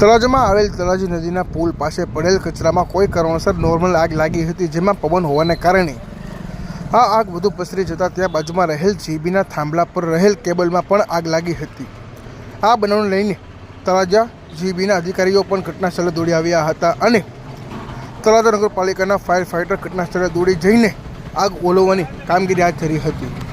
તળાજામાં આવેલ તળાજી નદીના પુલ પાસે પડેલ કચરામાં કોઈ કારણોસર નોર્મલ આગ લાગી હતી, જેમાં પવન હોવાને કારણે આ આગ વધુ પસરી જતાં ત્યાં બાજુમાં રહેલ જીબીના થાંભલા પર રહેલ કેબલમાં પણ આગ લાગી હતી. આ બનાવને લઈને તળાજા જીબીના અધિકારીઓ પણ ઘટનાસ્થળે દોડી આવ્યા હતા અને તળાજા નગરપાલિકાના ફાયર ફાઇટર ઘટનાસ્થળે દોડી જઈને આગ ઓલવવાની કામગીરી હાથ ધરી હતી.